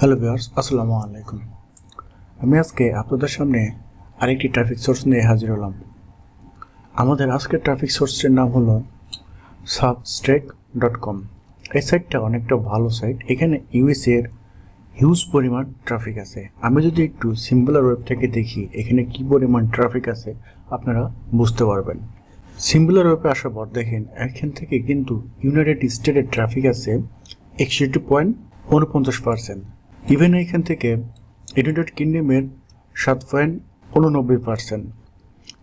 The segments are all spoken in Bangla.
হ্যালো ভিউয়ার্স, আসসালামু আলাইকুম। আমি আজকে আপনাদের সামনে আরেকটি ট্রাফিক সোর্স নিয়ে হাজির হলাম। আমাদের আজকের ট্রাফিক সোর্সটির নাম হলো সাবস্ট্রেক ডট কম এই সাইটটা অনেকটা ভালো সাইট এখানে ইউএসএ এর হিউজ পরিমাণ ট্রাফিক আছে। আমি যদি একটু সিম্বলার ওয়েব থেকে দেখি, এখানে কি পরিমাণ ট্রাফিক আছে, আপনারা বুঝতে পারবেন। সিম্বলার ওয়েবে আসার পর দেখেন, এখান থেকে কিন্তু ইউনাইটেড স্টেটের ট্রাফিক আছে একষট্টি পয়েন্ট উনপঞ্চাশ পার্সেন্ট ইভেন এখান থেকে ইউনাইটেড কিংডমের সাত পয়েন্ট উননব্বই পার্সেন্ট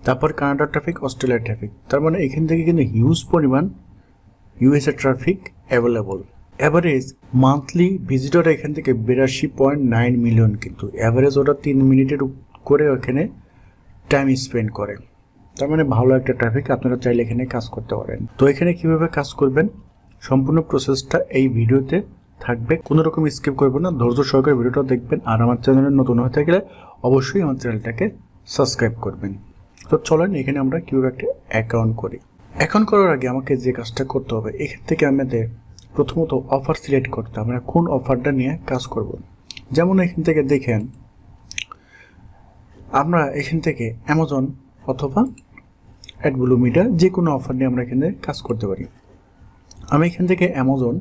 তারপর কানাডার ট্রাফিক অস্ট্রেলিয়ার ট্রাফিক তার মানে এখান থেকে কিন্তু হিউজ পরিমাণ USA traffic available average monthly visitor এখান থেকে বিরাশি পয়েন্ট নাইন মিলিয়ন কিন্তু। অ্যাভারেজ ওরা তিন মিনিটের করে ওখানে টাইম স্পেন্ড করে। তার মানে ভালো একটা ট্রাফিক আপনারা চাইলে এখানে কাজ করতে পারেন। তো এখানে কীভাবে কাজ করবেন? সম্পূর্ণ প্রসেসটা এই ভিডিওতে থাকবে। কোনো রকম স্কিপ করবেন না। ধৈর্য সহকারে ভিডিওটা দেখবেন। আর আমার চ্যানেলে নতুন হয়ে থাকলে অবশ্যই আমার চ্যানেলটাকে সাবস্ক্রাইব করবেন। তো চলেন এখানে আমরা কীভাবে একটা অ্যাকাউন্ট করি। অ্যাকাউন্ট করার আগে আমাকে যে কাজটা করতে হবে, এখান থেকে আমাদের প্রথমত অফার সিলেক্ট করতে আমরা কোন অফারটা নিয়ে কাজ করব। যেমন এখান থেকে দেখেন, আমরা এখান থেকে অ্যামাজন অথবা অ্যাডব্লু যে কোনো অফার নিয়ে আমরা এখানে কাজ করতে পারি। আমি এখান থেকে অ্যামাজন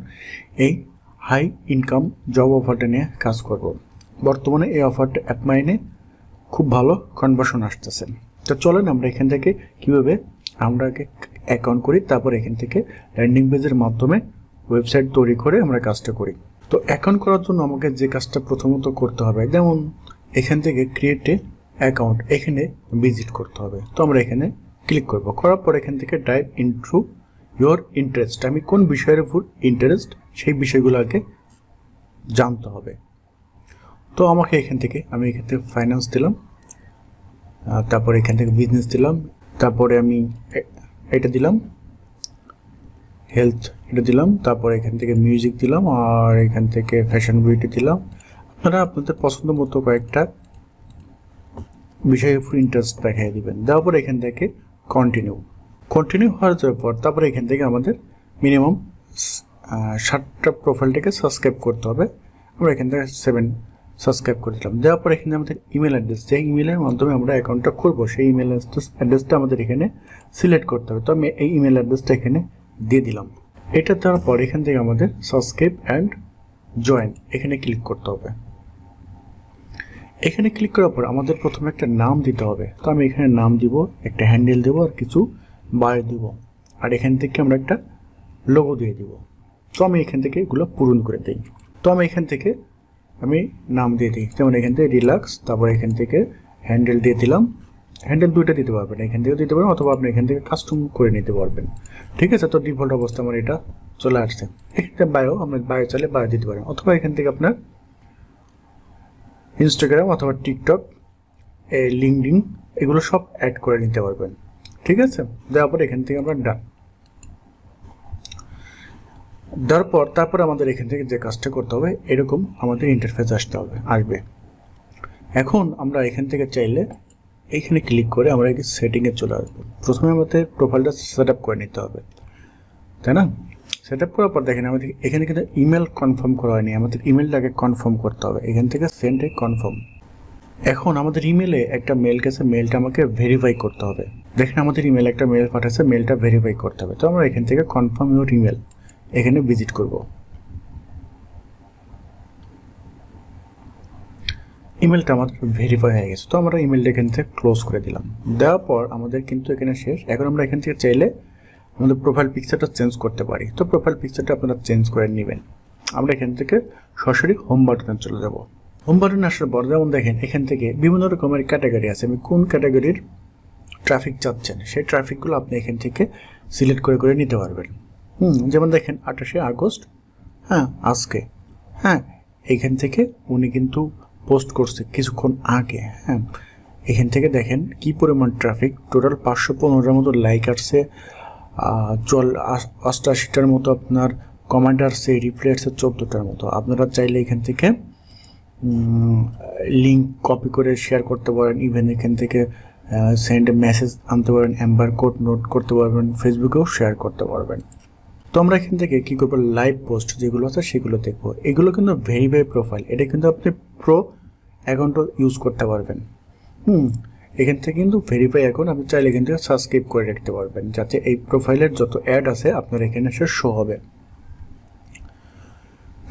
এই হাই ইনকাম জব অফারটা নিয়ে কাজ করব। বর্তমানে এই অফারটা অ্যাপ মাইনে খুব ভালো কনভার্সন আসতেছে। তো চলেন আমরা এখান থেকে কীভাবে আমরা অ্যাকাউন্ট করি, তারপর এখান থেকে ল্যান্ডিং পেজের মাধ্যমে ওয়েবসাইট তৈরি করে আমরা কাজটা করি। তো অ্যাকাউন্ট করার জন্য আমাকে যে কাজটা প্রথমত করতে হবে, যেমন এখান থেকে ক্রিয়েট এ অ্যাকাউন্ট এখানে ভিজিট করতে হবে। তো আমরা এখানে ক্লিক করব। করার পর এখান থেকে ডাইভ ইনট্রু ইয়োর ইন্টারেস্ট আমি কোন বিষয়ের উপর ইন্টারেস্ট সেই বিষয়গুলো আগে জানতে হবে। তো আমাকে এখান থেকে, আমি এখান থেকে ফাইন্যান্স দিলাম তারপরে এখান থেকে বিজনেস দিলাম, তারপরে আমি এটা দিলাম হেলথ এটা দিলাম, তারপরে এখান থেকে মিউজিক দিলাম, আর এখান থেকে ফ্যাশন বিউটি দিলাম। আপনারা আপনাদের পছন্দ মতো কয়েকটা বিষয়ের উপর ইন্টারেস্ট দেখাই দিবেন। দেওয়ার পর এখান থেকে কন্টিনিউ কন্টিনিউ হওয়ার পর, তারপরে এখান থেকে আমাদের মিনিমাম ষাটটা প্রোফাইলটাকে সাবস্ক্রাইব করতে হবে। আমরা এখান থেকে সেভেন সাবস্ক্রাইব করে দিলাম। দেওয়ার পর এখানে আমাদের ইমেল অ্যাড্রেস যে ইমেলের মাধ্যমে আমরা অ্যাকাউন্টটা করব সেই ইমেল অ্যাড্রেসটা আমাদের এখানে সিলেক্ট করতে হবে। তো আমি এই ইমেল অ্যাড্রেসটা এখানে দিয়ে দিলাম। এটা দেওয়ার পর এখান থেকে আমাদের সাবস্ক্রাইব অ্যান্ড জয়েন এখানে ক্লিক করতে হবে। এখানে ক্লিক করার পর আমাদের প্রথমে একটা নাম দিতে হবে। তো আমি এখানে নাম দিব, একটা হ্যান্ডেল দেবো আর কিছু বায়ো দিব। আর এখান থেকে আমরা একটা লোগো দিয়ে দিব। তো আমি এখান থেকে এগুলো পূরণ করে দিই। তো আমি এখান থেকে আমি নাম দিয়ে দিই। যেমন এখান থেকে রিল্যাক্স তারপর এখান থেকে হ্যান্ডেল দিয়ে দিলাম। হ্যান্ডেল দুইটা দিতে পারবেন। এখান থেকে দিতে পারবেন অথবা আপনি এখান থেকে কাস্টম করে নিতে পারবেন। ঠিক আছে? তো ডিফল্ট অবস্থা আমার এটা চলে আসছে। এখানে বায়ো আমরা বায়ো চাইলে বায়ো দিতে পারেন। অথবা এখান থেকে আপনার ইনস্টাগ্রাম অথবা টিকটক লিঙ্কডিন এগুলো সব অ্যাড করে নিতে পারবেন। ঠিক আছে? দেওয়ার পর এখান থেকে আমরা ডান দেওয়ার পর তারপর আমাদের এখান থেকে যে কাজটা করতে হবে, এরকম আমাদের ইন্টারফেস আসতে হবে, আসবে। এখন আমরা এখান থেকে চাইলে এইখানে ক্লিক করে আমরা সেটিংয়ে চলে আসব। প্রথমে আমাদের প্রোফাইলটা সেট আপ করে নিতে হবে। তাই না? সেট আপ করার পর দেখেন, আমাদের এখানে কিন্তু ইমেল কনফার্ম করা হয়নি। আমাদের ইমেলটাকে কনফার্ম করতে হবে। এখান থেকে সেন্ড কনফার্ম এখন আমাদের ইমেলে একটা মেল গেছে মেলটা আমাকে ভেরিফাই করতে হবে। দেখেন, আমাদের ইমেল একটা মেল পাঠাচ্ছে মেলটা ভেরিফাই করতে হবে। তো আমরা এখান থেকে কনফার্ম ইউর ইমেল এখানে ভিজিট করব। ইমেলটা আমাদের ভেরিফাই হয়ে গেছে, তো আমরা ইমেলটা এখান থেকে ক্লোজ করে দিলাম। দেওয়ার পর আমাদের কিন্তু এখানে শেষ। এখন আমরা এখান থেকে চাইলে আমাদের প্রোফাইল পিকচারটা চেঞ্জ করতে পারি। তো প্রোফাইল পিকচারটা আপনারা চেঞ্জ করে নেবেন। আমরা এখান থেকে সরাসরি হোম বাটনে চলে যাব। হোম বাটনে আসার পর যেমন দেখেন, এখান থেকে বিভিন্ন রকমের ক্যাটাগরি আছে। আমি কোন ক্যাটাগরির ট্রাফিক চাচ্ছেন, সেই ট্রাফিকগুলো আপনি এখান থেকে সিলেক্ট করে করে নিতে পারবেন। হুম, যেমন দেখেন, আঠাশে আগস্ট হ্যাঁ আজকে হ্যাঁ এখান থেকে উনি কিন্তু পোস্ট করছে কিছুক্ষণ আগে হ্যাঁ এখান থেকে দেখেন কি পরিমাণ ট্রাফিক, টোটাল পাঁচশো পনেরোটার মতো লাইক আসছে চল অষ্টাশিটার মতো আপনার কমেন্ট আসছে, রিপ্লে আসছে চোদ্দোটার মতো। আপনারা চাইলে এখান থেকে লিঙ্ক কপি করে শেয়ার করতে পারেন, ইভেন এখান থেকে সেন্ড মেসেজ আনতে পারেন, অ্যাম্বার কোড নোট করতে পারবেন, ফেসবুকেও শেয়ার করতে পারবেন। তো আমরা এখান থেকে কী করব? লাইভ পোস্ট যেগুলো আছে সেগুলো দেখব। এগুলো কিন্তু ভেরিফাই প্রোফাইল এটা কিন্তু আপনি প্রো অ্যাকাউন্টও ইউজ করতে পারবেন। হুম, এখান থেকে কিন্তু ভেরিফাই অ্যাকাউন্ট আপনি চাইলে এখান থেকে সাবস্ক্রাইব করে রাখতে পারবেন, যাতে এই প্রোফাইলের যত অ্যাড আছে আপনার এখানে এসে শো হবে।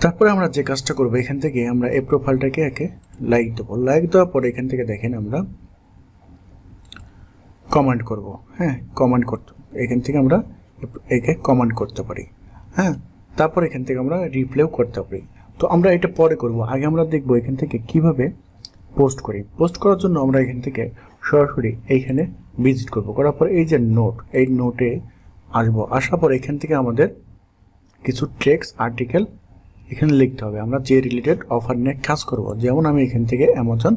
তারপরে আমরা যে কাজটা করব, এখান থেকে আমরা এই প্রোফাইলটাকে একে লাইক দেবো। লাইক দেওয়ার পরে এখান থেকে দেখেন আমরা কমেন্ট করব। হ্যাঁ কমেন্ট করতে এখান থেকে আমরা একে কমান্ড করতে পারি। হ্যাঁ তারপর এখান থেকে আমরা রিপ্লেও করতে পারি। তো আমরা এটা পরে করব। আগে আমরা দেখব এখান থেকে কীভাবে পোস্ট করি। পোস্ট করার জন্য আমরা এখান থেকে সরাসরি এইখানে ভিজিট করব। করার পর এই যে নোট এই নোটে আসব। আসার পর এখান থেকে আমাদের কিছু ট্রেক্স আর্টিকেল এখানে লিখতে হবে। আমরা যে রিলেটেড অফার নিয়ে কাজ করব, যেমন আমি এখান থেকে অ্যামাজন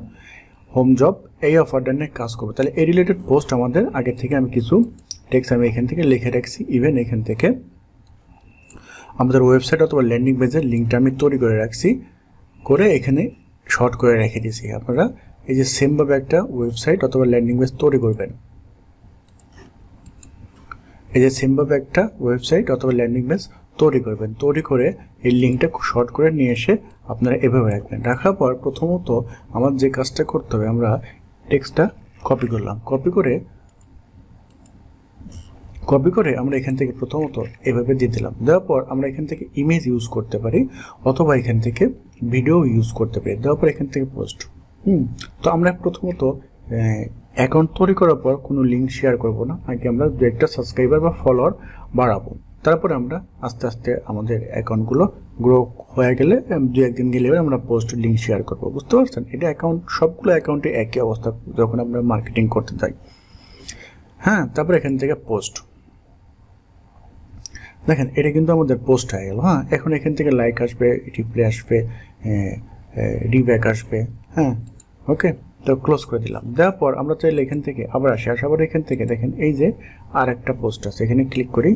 হোম জব এই অফারটা নিয়ে কাজ করব। তাহলে এই রিলেটেড পোস্ট আমাদের আগে থেকে আমি কিছু টেক্সট আমি এখান থেকে লিখে রাখছি ইভেন এখান থেকে। আমাদের ওয়েবসাইট অথবা ল্যান্ডিং পেজের লিঙ্কটা আমি তৈরি করে রাখছি, করে এখানে শর্ট করে রেখে দিয়েছি আপনারা। এই যে সেমভাবে একটা ওয়েবসাইট অথবা ল্যান্ডিং পেজ তৈরি করবেন। এই যে সেমভাবে একটা ওয়েবসাইট অথবা ল্যান্ডিং পেজ তৈরি করবেন। তৈরি করে এই লিঙ্কটা শর্ট করে নিয়ে এসে আপনারা এভাবে রাখবেন। রাখার পর প্রথমত আমার যে কাজটা করতে হবে, আমরা টেক্সটটা কপি করলাম। কপি করে কপি করে আমরা এখান থেকে প্রথমত এভাবে দিয়ে দিলাম। দেওয়ার পর আমরা এখান থেকে ইমেজ ইউজ করতে পারি অথবা এখান থেকে ভিডিও ইউজ করতে পারি। দেওয়ার পর এখান থেকে পোস্ট হুম, তো আমরা প্রথমত অ্যাকাউন্ট তৈরি করার পর কোনো লিঙ্ক শেয়ার করব না। আগে আমরা দু একটা সাবস্ক্রাইবার বা ফলোয়ার বাড়াবো। তারপরে আমরা আস্তে আস্তে আমাদের অ্যাকাউন্টগুলো গ্রো হয়ে গেলে দু একদিন গেলে আমরা পোস্ট লিঙ্ক শেয়ার করব। বুঝতে পারছেন? এটা অ্যাকাউন্ট সবগুলো অ্যাকাউন্টে একই অবস্থা যখন আমরা মার্কেটিং করতে যাই। হ্যাঁ তারপরে এখান থেকে পোস্ট দেখেন, এটা কিন্তু আমাদের পোস্ট হয়ে গেল হ্যাঁ? এখন এখান থেকে লাইক আসবে রিপ্লে আসবে রিব্যাক আসবে হ্যাঁ? ওকে তো ক্লোজ করে দিলাম। দেওয়ার পর আমরা চাইলে এখান থেকে আবার আসি। আসার এখান থেকে দেখেন, এই যে আর একটা পোস্ট আছে, এখানে ক্লিক করি।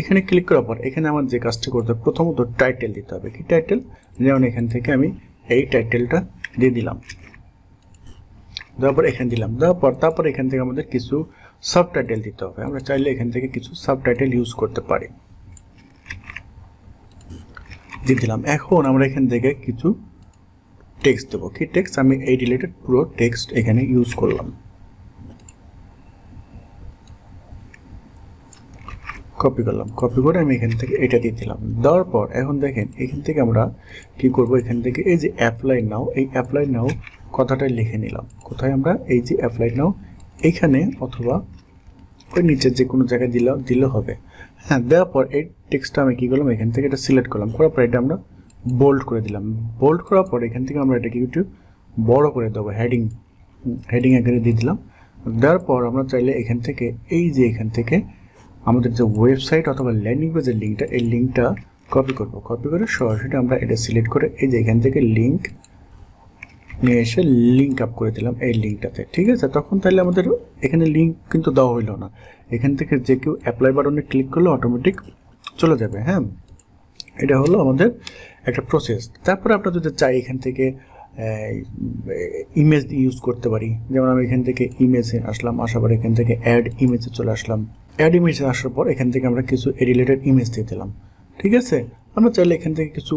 এখানে ক্লিক করার পর এখানে আমার যে কাজটা করতে হবে, প্রথমত টাইটেল দিতে হবে। কি টাইটেল যেমন এখান থেকে আমি এই টাইটেলটা দিয়ে দিলাম। দেওয়ার পর এখানে দিলাম। দেওয়ার পর তারপর এখান থেকে আমাদের কিছু সাব টাইটেল দিতে হবে। আমরা চাইলে এখান থেকে কিছু সাব টাইটেল ইউজ করতে পারি। দিয়ে দিলাম। এখন আমরা এখান থেকে কিছু টেক্সট দেবো। কি টেক্সট আমি এই রিলেটেড পুরো টেক্সট এখানে ইউজ করলাম। কপি করলাম। কপি করে আমি এখান থেকে এটা দিয়ে দিলাম। দেওয়ার পর এখন দেখেন, এখান থেকে আমরা কি করব? এখান থেকে এই যে অ্যাপ্লাই নাও এই অ্যাপ্লাই নাও কথাটা লিখে নিলাম। কোথায় আমরা? এই যে অ্যাপ্লাই নাও এখানে অথবা ওই নিচের যে কোনো জায়গায় দিলে দিলে হবে। হ্যাঁ দেওয়ার পর এই টেক্সটটা আমি কী করলাম? এখান থেকে এটা সিলেক্ট করলাম। করার পর এটা আমরা বোল্ড করে দিলাম। বোল্ড করার পর এখান থেকে আমরা এটাকে একটু বড় করে দেবো হেডিং হেডিং এখানে দিয়ে দিলাম। দেওয়ার পর আমরা চাইলে এখান থেকে, এই যে এখান থেকে আমাদের যে ওয়েবসাইট অথবা ল্যান্ডিং পেজের লিঙ্কটা এই লিঙ্কটা কপি করব। কপি করে সরাসরি আমরা এটা সিলেক্ট করে এই যে এখান থেকে লিঙ্ক নিয়ে এসে লিঙ্ক আপ করে দিলাম এই লিঙ্কটাতে ঠিক আছে? তখন তাহলে আমাদের এখানে লিঙ্ক কিন্তু দেওয়া হইল না। এখান থেকে যে কেউ অ্যাপ্লাই বাটনে ক্লিক করলে অটোমেটিক চলে যাবে হ্যাঁ? এটা হলো আমাদের একটা প্রসেস তারপরে আপনার যদি চাই এখান থেকে ইমেজ ইউজ করতে পারি, যেমন আমি এখান থেকে ইমেজে আসলাম, আসার পর এখান থেকে অ্যাড ইমেজে চলে আসলাম। অ্যাড ইমেজে আসার পর এখান থেকে আমরা কিছু রিলেটেড ইমেজ দিয়ে দিলাম, ঠিক আছে? আমরা চাইলে এখান থেকে কিছু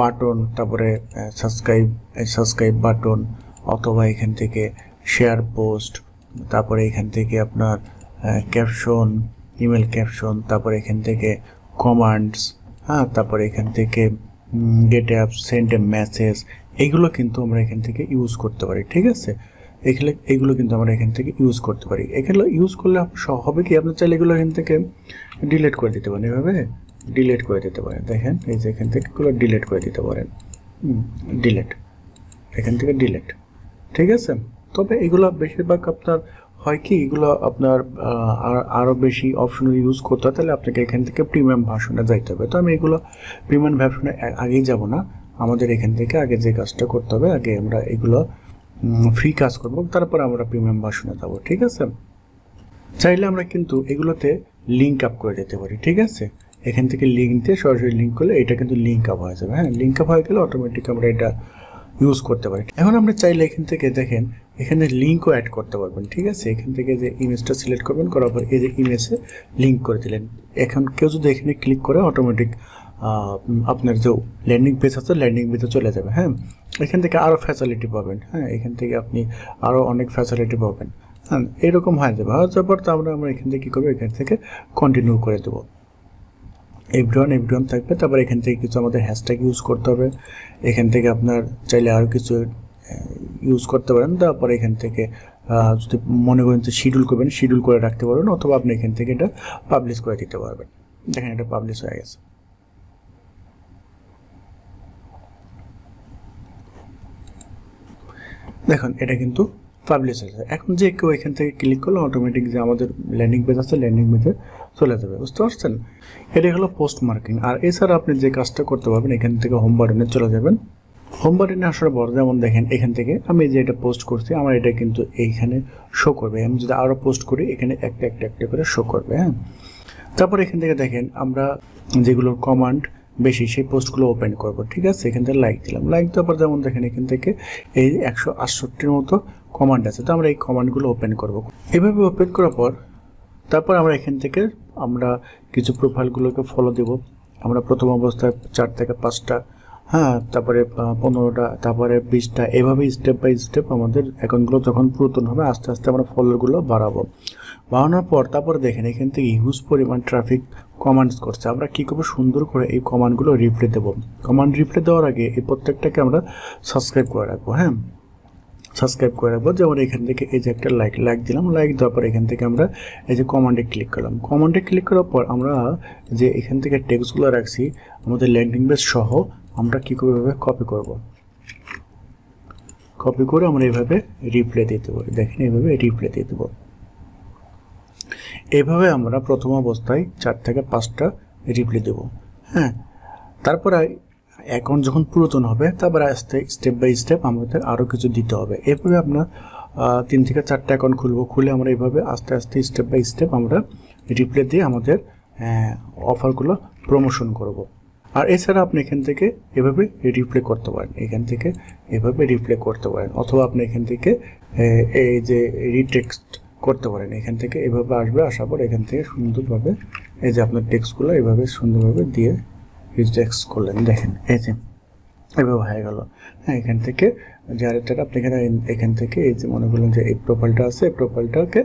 বাটন, তারপরে সাবস্ক্রাইব সাবস্ক্রাইব বাটন অথবা এখান থেকে শেয়ার পোস্ট তারপরে এখান থেকে আপনার ক্যাপশন ইমেল ক্যাপশন তারপরে এখান থেকে কমান্ডস হ্যাঁ তারপরে এখান থেকে get app send a message এইগুলো কিন্তু আমরা এখান থেকে ইউজ করতে পারি, ঠিক আছে? এখানে এগুলো কিন্তু আমরা এখান থেকে ইউজ করতে পারি। এগুলো ইউজ করলে হবে কি? আপনার চাইলে এগুলো এখান থেকে ডিলিট করে দিতে পারেন এভাবে। ডিলিট করে দিতে পারেন। দেখেন, এই যে এখান থেকে এগুলো ডিলেট করে দিতে পারেন। ডিলেট এখান থেকে ডিলেট ঠিক আছে? তবে এগুলো বেশিরভাগ আপনার হয় কি, এগুলো আপনার আরও বেশি অপশন ইউজ করতে হয়, তাহলে আপনাকে এখান থেকে প্রিমিয়াম ভার্সনে যাইতে হবে। তো আমি এগুলো প্রিমিয়াম ভার্সনে আগেই যাব না। আমাদের এখান থেকে আগে যে কাজটা করতে হবে, আগে আমরা এগুলো ফ্রি কাজ করব, তারপর আমরা প্রিমিয়াম ভার্সনে যাব। ঠিক আছে? চাইলে আমরা কিন্তু এগুলোতে লিঙ্ক আপ করে দিতে পারি। ঠিক আছে? এখান থেকে লিঙ্ক দিয়ে সরাসরি লিঙ্ক করলে এটা কিন্তু লিঙ্ক আপ হয়ে যাবে হ্যাঁ? লিঙ্ক আপ হয়ে গেলে অটোমেটিক আমরা এটা ইউজ করতে পারি। এখন আমরা চাইলে এখান থেকে দেখেন, এখানে লিঙ্কও অ্যাড করতে পারবেন, ঠিক আছে? এখান থেকে যে ইমেজটা সিলেক্ট করবেন, করার পর এই যে ইমেজে লিঙ্ক করে দিলেন। এখন কেউ যদি এখানে ক্লিক করে অটোমেটিক আপনার যে ল্যান্ডিং পেজ আছে ল্যান্ডিং পেজে চলে যাবে হ্যাঁ? এখান থেকে আরও ফ্যাসিলিটি পাবেন হ্যাঁ? এখান থেকে আপনি আরও অনেক ফ্যাসিলিটি পাবেন হ্যাঁ? এরকম হয়ে যাবে। যাওয়ার পর তো আমরা আমরা এখান থেকে কী করব? এখান থেকে কন্টিনিউ করে দেবো। এভরিওয়ান এভরিওয়ান থাকবে। তারপর এখান থেকে কিছু আমাদের হ্যাশট্যাগ ইউজ করতে হবে। এখান থেকে আপনার চাইলে আরও কিছু ইউজ করতে পারেন। তারপর এখান থেকে যদি মনে করেন যে শিডিউল করবেন শিডিউল করে রাখতে পারবেন অথবা আপনি এখান থেকে এটা পাবলিশ করে দিতে পারবেন। দেখেন এটা পাবলিশ হয়ে গেছে। দেখুন, এটা কিন্তু পাবলিশ হয়েছে এখন যে কেউ এখান থেকে ক্লিক করলে অটোমেটিক যে আমাদের ল্যান্ডিং পেজ আছে ল্যান্ডিং পেজে চলে যাবে। বুঝতে পারছেন? এটাই হলো পোস্ট মার্কিং আর এছাড়া আপনি যে কাজটা করতে পারবেন, এখান থেকে হোম বাটনে চলে যাবেন। হোম বাটনে আসার পর যেমন দেখেন, এখান থেকে আমি যে এটা পোস্ট করছি, আমার এটা কিন্তু এইখানে শো করবে। আমি যদি আরও পোস্ট করি, এখানে একটা একটা একটা করে শো করবে হ্যাঁ? তারপর এখান থেকে দেখেন, আমরা যেগুলোর কমান্ড বেশি, সেই পোস্টগুলো ওপেন করব, ঠিক আছে? এখান থেকে লাইক দিলাম। লাইক দেওয়ার পর যেমন দেখেন, এখান থেকে এই একশো আটষট্টির মতো কমান্ড আছে, তো আমরা এই কমান্ডগুলো ওপেন করব। এভাবে ওপেন করার পর, তারপর আমরা এখান থেকে আমরা কিছু প্রোফাইলগুলোকে ফলো দেব। আমরা প্রথম অবস্থায় চার থেকে পাঁচটা হ্যাঁ তারপরে পনেরোটা, তারপরে বিশটা, এভাবে স্টেপ বাই স্টেপ আমাদের অ্যাকাউন্টগুলো যখন পুরাতন হবে, আস্তে আস্তে আমরা ফলোগুলো বাড়াবো। বাড়ানোর পর, তারপরে দেখেন এখান থেকে হিউজ পরিমাণ ট্রাফিক কমান্ডস করছে। আমরা কী করব? সুন্দর করে এই কমান্ডগুলো রিপ্লে দেবো। কমান্ড রিপ্লে দেওয়ার আগে এই প্রত্যেকটাকে আমরা সাবস্ক্রাইব করে রাখব হ্যাঁ? সাবস্ক্রাইব করে রাখব। যেমন এখান থেকে এই যে একটা লাইক লাইক দিলাম। লাইক দেওয়ার পর এখান থেকে আমরা এই যে কমান্ডে ক্লিক করলাম। কমান্ডে ক্লিক করার পর আমরা যে এখান থেকে টেক্সটগুলো রাখছি, আমাদের ল্যান্ডিং পেজ সহ আমরা কী করে কপি করব। কপি করে আমরা এভাবে রিপ্লে দিতে পারি দেখেন এইভাবে রিপ্লে দিয়ে দেবো। এভাবে আমরা প্রথম অবস্থায় চার থেকে পাঁচটা রিপ্লে দেব। হ্যাঁ তারপরে অ্যাকাউন্ট যখন পুরাতন হবে তারপরে আস্তে স্টেপ বাই স্টেপ আমাদের আরও কিছু দিতে হবে। এভাবে আহ, তিন থেকে চারটা অ্যাকাউন্ট খুলবো। খুলে আমরা এইভাবে আস্তে আস্তে স্টেপ বাই স্টেপ আমরা রিপ্লে দিয়ে আমাদের অফারগুলো প্রমোশন করব। আর এছাড়া আপনি এখান থেকে এভাবে রিপ্লে করতে পারেন। এখান থেকে এভাবে রিপ্লে করতে পারেন। অথবা আপনি এখান থেকে এই যে রিটেক্সট করতে পারেন। এখান থেকে এভাবে আসবে আসার পর এখান থেকে সুন্দরভাবে এই যে আপনার টেক্সটগুলো এভাবে সুন্দরভাবে দিয়ে রিটেক্সট করলেন। দেখেন, এই যে, এভাবে হয়ে গেল। হ্যাঁ এখান থেকে যারা আপনি এখানে এখান থেকে এই যে মনে করলেন যে এই প্রোফাইলটা আছে, এই প্রোফাইলটাকে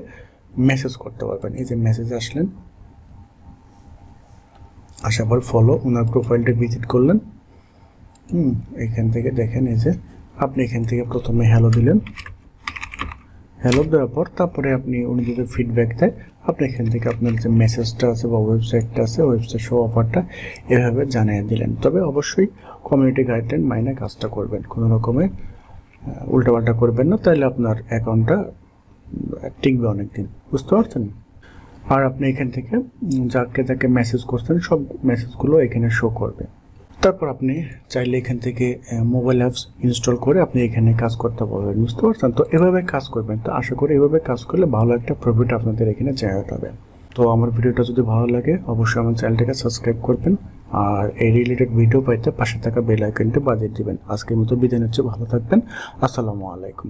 মেসেজ করতে পারবেন। এই যে মেসেজ আসলেন। আসার পর ফলো ওনার প্রোফাইলটা ভিজিট করলেন। হুম, এখান থেকে দেখেন এই যে, আপনি এখান থেকে প্রথমে হ্যালো দিলেন। হ্যালো দেওয়ার পর তারপরে আপনি উনি যদি ফিডব্যাক দেয় আপনি এখান থেকে আপনার যে মেসেজটা আছে বা ওয়েবসাইটটা আছে ওয়েবসাইট শো অফারটা এভাবে জানিয়ে দিলেন। তবে অবশ্যই কমিউনিটি গাইডলাইন মাইনে কাজটা করবেন কোনো রকমের আহ, উল্টাপাল্টা করবেন না তাহলে আপনার অ্যাকাউন্টটা টিকবে অনেক দিন বুঝতে পারছেন? আর আপনি এখান থেকে যাকে যাকে মেসেজ করছেন সব মেসেজগুলো এখানে শো করবে। তারপর আপনি চাইলে এখান থেকে মোবাইল অ্যাপস ইনস্টল করে আপনি এখানে কাজ করতে পারবেন। বুঝতে পারছেন? তো এভাবে কাজ করবেন। তো আশা করি এভাবে কাজ করলে ভালো একটা প্রফিট আপনাদের এখানে জেনারেট হবে। তো আমার ভিডিওটা যদি ভালো লাগে, অবশ্যই আমার চ্যানেলটাকে সাবস্ক্রাইব করবেন আর এই রিলেটেড ভিডিও পাইতে পাশে থাকা বেল আইকনটি বাজিয়ে দিবেন। আজকের মতো বিদায় নিচ্ছে। ভালো থাকবেন। আসসালামু আলাইকুম।